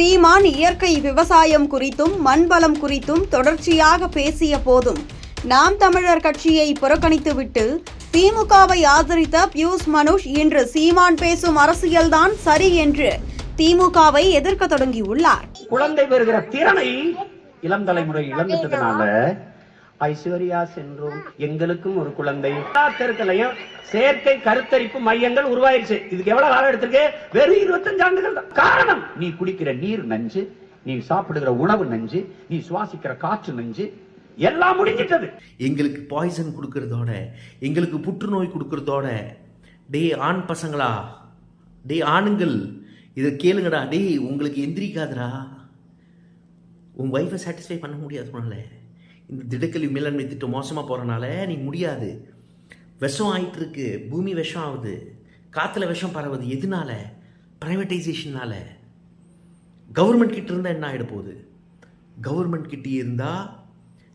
சீமான் இயற்கை விவசாயம் குறித்தும் மண்வளம் குறித்தும் தொடர்ச்சியாக பேசிய போதும் நாம் தமிழர் கட்சியை புறக்கணித்துவிட்டு திமுகவை ஆதரித்த பியூஸ் மனுஷ் இன்று சீமான் பேசும் அரசியல்தான் சரி என்று திமுகவை எதிர்க்க தொடங்கியுள்ளார். குழந்தை பெறுகிற திறனை இளம் தலைமுறை இழந்துட்டதுனால ஐஸ்வர்யா சென்றோம் எங்களுக்கும் ஒரு குழந்தை. எல்லா தெருக்களையும் செயற்கை கருத்தரிப்பு மையங்கள் உருவாயிருச்சு. இதுக்கு எவ்வளவு காலம் எடுத்திருக்கு? வெறும் இருபத்தஞ்சு ஆண்டுகள் தான். காரணம் நீ குடிக்கிற நீர் நஞ்சு நீ சாப்பிடுகிற உணவு நஞ்சு நீ சுவாசிக்கிற காற்று நஞ்சு எல்லாம் முடிஞ்சிட்டது. எங்களுக்கு பாய்சன் கொடுக்கறதோட எங்களுக்கு புற்றுநோய் கொடுக்கறதோட டேய் ஆண் பசங்களா? டேய் ஆணுங்கள் இதை கேளுங்கடா. டேய் உங்களுக்கு எந்திரிக்காதரா உன் ஒய்ஃபை சாட்டிஸ்ஃபை பண்ண முடியாது உன்னால. இந்த திடக்கல்வி மேலாண்மை திட்டம் மோசமாக போகிறனால நீ முடியாது. விஷம் ஆகிட்டு இருக்கு பூமி விஷம் ஆகுது. காற்றுல விஷம் பரவுது. எதனால? ப்ரைவேட்டைசேஷனால கவர்மெண்ட் கிட்ட இருந்தால் என்ன ஆகிட போகுது? கவர்மெண்ட் கிட்டே இருந்தால்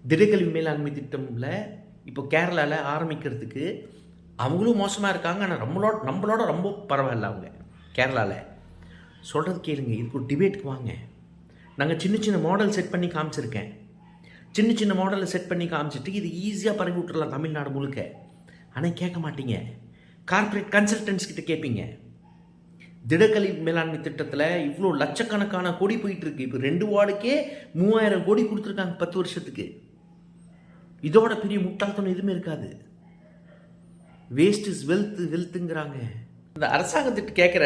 திடக்கல்வி மேலாண்மை திட்டமில் இப்போ கேரளாவில் ஆரம்பிக்கிறதுக்கு அவங்களும் மோசமாக இருக்காங்க. ஆனால் நம்மளோட நம்மளோட ரொம்ப பரவாயில்ல அவங்க கேரளாவில் சொல்கிறது கேளுங்க. இதுக்கு ஒரு டிபேட்டுக்கு வாங்க. நாங்கள் சின்ன சின்ன மாடல் செட் பண்ணி காமிச்சிருக்கேன். சின்ன சின்ன மாடலை செட் பண்ணி காமிச்சிட்டு இது ஈஸியாக பரவி விட்டுறலாம் தமிழ்நாடு முழுக்க. ஆனால் கேட்க மாட்டீங்க. கார்ப்பரேட் கன்சல்டன்ஸ் கிட்ட கேட்பீங்க திடக்கழி மேலாண்மை திட்டத்தில் இவ்வளோ லட்சக்கணக்கான கோடி போயிட்டு இருக்கு இப்போ ரெண்டு வார்டுக்கே மூவாயிரம் கோடி கொடுத்துருக்காங்க பத்து வருஷத்துக்கு. இதோட பெரிய முட்டாள்தனம் எதுவுமே இருக்காது. வேஸ்ட் இஸ் வெல்த் வெல்த்துங்கிறாங்க இந்த அரசாங்கத்திட்ட கேட்குற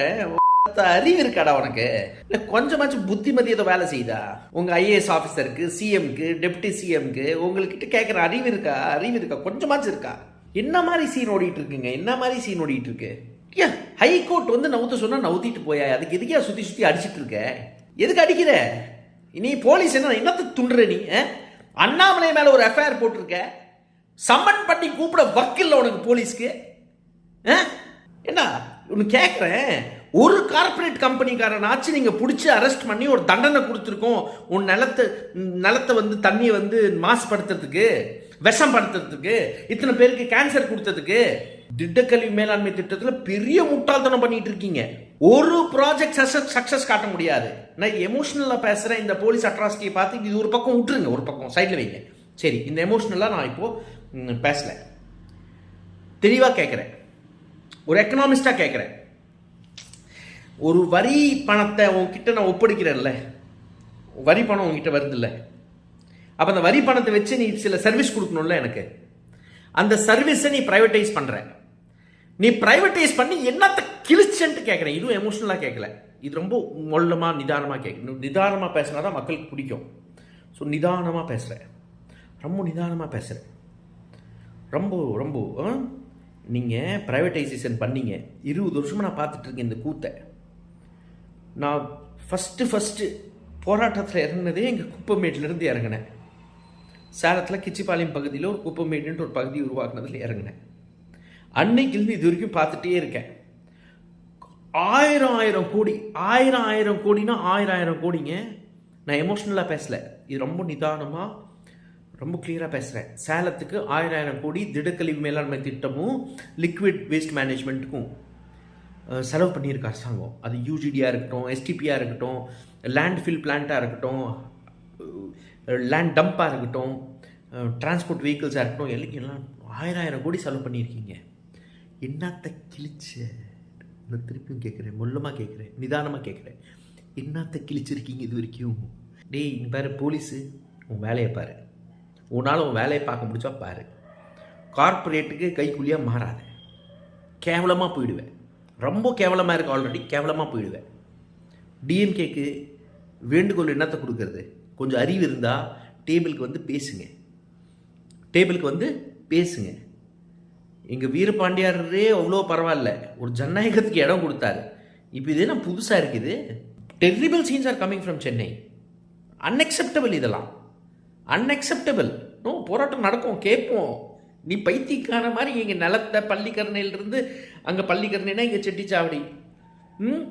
அறிவு இருக்காடா உனக்கு? இல்லை கொஞ்சமாச்சும் புத்திமதி ஏதோ வேலை செய்யுதா? உங்கள் ஐஏஎஸ் ஆஃபீஸருக்கு சிஎம்க்கு டெப்டி சிஎம்க்கு உங்கள்கிட்ட கேட்குற அறிவு இருக்கா? அறிவு இருக்கா? கொஞ்சமாச்சும் இருக்கா? என்ன மாதிரி சீன் ஓடிட்டு இருக்குங்க? என்ன மாதிரி சீன் ஓடிட்டு இருக்கு? ஏன் ஹைகோர்ட் வந்து நவுத்த சொன்னால் நவுத்திட்டு போயா? அதுக்கு எதுக்கே சுற்றி சுற்றி அடிச்சிட்டு இருக்க? எதுக்கு அடிக்கிற? நீ போலீஸ் என்ன என்னத்தை துண்டுற நீ ஆ? அண்ணாமலை மேலே ஒரு எஃப்ஐஆர் போட்டிருக்க. சம்மன் பண்ணி கூப்பிட வக்கில்ல உனக்கு போலீஸ்க்கு ஆ? என்ன ஒன்று கேட்குறேன் ஒரு கார்ப்பரேட் கம்பெனிக்காரனாச்சும் நீங்கள் பிடிச்சி அரெஸ்ட் பண்ணி ஒரு தண்டனை கொடுத்துருக்கோம். உன் நிலத்தை நிலத்தை வந்து தண்ணியை வந்து மாசுபடுத்துறதுக்கு. விஷம் படுத்துறதுக்கு இத்தனை பேருக்கு கேன்சர் கொடுத்ததுக்கு திட்டக்கல்வி மேலாண்மை திட்டத்தில் பெரிய முட்டாள்தனம் பண்ணிட்டு இருக்கீங்க. ஒரு ப்ராஜெக்ட் சக்சஸ் சக்ஸஸ் காட்ட முடியாது. நான் எமோஷனலாக பேசுகிறேன் இந்த போலீஸ் அட்ராசிட்டியை பார்த்து இது ஒரு பக்கம் விட்டுருங்க ஒரு பக்கம் சைடில் வைங்க. சரி இந்த எமோஷனலாக நான் இப்போது பேசல. தெளிவாக கேட்குறேன் ஒரு எக்கனாமிஸ்டாக கேட்குறேன் ஒரு வரி பணத்தை உங்ககிட்ட நான் ஒப்படைக்கிறேன்ல. வரி பணம் உங்ககிட்ட வருது இல்லை அப்போ அந்த வரி பணத்தை வச்சு நீ சில சர்வீஸ் கொடுக்கணும்ல எனக்கு. அந்த சர்வீஸை நீ ப்ரைவேட்டைஸ் பண்ணுற நீ ப்ரைவேட்டைஸ் பண்ணி என்னத்தை கிழிச்சன்ட்டு கேட்குறேன் இதுவும் எமோஷனலாக கேட்கல இது ரொம்ப மொல்லமாக நிதானமாக கேட்கணும் நிதானமாக பேசினா தான் மக்களுக்கு பிடிக்கும். ஸோ நிதானமாக பேசுகிறேன் ரொம்ப நிதானமாக பேசுகிறேன் ரொம்ப ரொம்ப நீங்கள் ப்ரைவேட்டைசேஷன் பண்ணீங்க. இருபது வருஷமாக நான் பார்த்துட்ருக்கேன் இந்த கூத்தை. நான் ஃபஸ்ட்டு ஃபஸ்ட்டு போராட்டத்தில் இறங்கினதே எங்கள் குப்பமேட்டிலேருந்து இறங்கினேன். சேலத்தில் கிச்சிப்பாளையம் பகுதியில் ஒரு குப்பமேடுன்ற ஒரு பகுதி உருவாக்குனதில் இறங்கினேன். அன்னைக்கிலிருந்து இது வரைக்கும் பார்த்துட்டே இருக்கேன். ஆயிரம் ஆயிரம் கோடி ஆயிரம் ஆயிரம் கோடினா ஆயிரம் ஆயிரம் கோடிங்க. நான் எமோஷ்னலாக பேசல. இது ரொம்ப நிதானமாக ரொம்ப கிளியராக பேசுகிறேன் சேலத்துக்கு ஆயிரம் ஆயிரம் கோடி திடக்கழிவு மேலாண்மை திட்டமும் லிக்விட் வேஸ்ட் மேனேஜ்மெண்ட்டுக்கும் செலவு பண்ணியிருக்க அரசாங்கம். அது யூஜிடியாக இருக்கட்டும் எஸ்டிபியாக இருக்கட்டும் லேண்ட் ஃபில் பிளான்ட்டாக இருக்கட்டும் லேண்ட் டம்ப்பாக இருக்கட்டும் டிரான்ஸ்போர்ட் வெஹிக்கிள்ஸாக இருக்கட்டும் எல்லாம் எல்லாம் ஆயிரம் ஆயிரம் கோடி செலவு பண்ணியிருக்கீங்க. என்னத்த கிழிச்ச? நான் திருப்பியும் கேட்குறேன் மொல்லமாக கேட்குறேன் நிதானமாக கேட்குறேன் என்னத்த கிழிச்சிருக்கீங்க இது வரைக்கும்? டேய் இங்கே பாரு போலீஸு உன் வேலையை பாரு. உன்னால் உன் வேலையை பார்க்க முடிச்சா பாரு. கார்ப்பரேட்டுக்கு கைக்குள்ளியாக மாறாத. கேவலமாக போயிடுவேன் ரொம்ப கேவலமாக இருக்கு ஆல்ரெடி கேவலமாக போயிடுவேன் டிஎம்கேக்கு வேண்டுகோள் என்னத்தை கொடுக்கறது? கொஞ்சம் அறிவு இருந்தால் டேபிளுக்கு வந்து பேசுங்க. டேபிளுக்கு வந்து பேசுங்க. எங்கள் வீரபாண்டியாரே அவ்வளோ பரவாயில்ல. ஒரு ஜனநாயகத்துக்கு இடம் கொடுத்தாரு. இப்போ இது என்ன புதுசாக இருக்குது? Terrible scenes are coming from Chennai unacceptable இதெல்லாம். அன்அக்செப்டபிள் நோ போராட்டம் நடக்கும் கேட்போம். நீ பைத்தியக்கான மாதிரி இங்கே நிலத்தை பள்ளிக்கரணையிலிருந்து அங்கே பள்ளிக்கரணைனா இங்கே செட்டிச்சாவடி. ம்?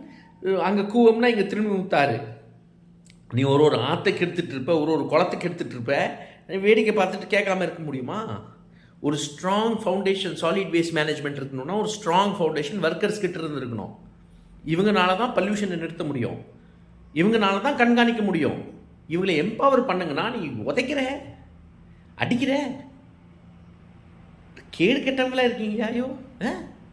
அங்கே கூவம்னா இங்கே திரும்பி முத்தாரு நீ ஒரு ஒரு ஆற்றை எடுத்துட்டு இருப்ப ஒரு ஒரு குளத்துக்கு எடுத்துகிட்டு இருப்ப வேடிக்கை பார்த்துட்டு கேட்காம இருக்க முடியுமா? ஒரு strong foundation solid waste management இருக்கணும்னா ஒரு ஸ்ட்ராங் ஃபவுண்டேஷன் ஒர்க்கர்ஸ் கிட்ட இருந்து இருக்கணும். இவங்கனால தான் பல்யூஷனை நிறுத்த முடியும். இவங்கனால தான் கண்காணிக்க முடியும். இவங்களை எம்பவர் பண்ணுங்கன்னா நீ உதைக்கிற அடிக்கிற. கேடு கெட்டவங்களா இருக்கீங்க ஐயோ ஆ?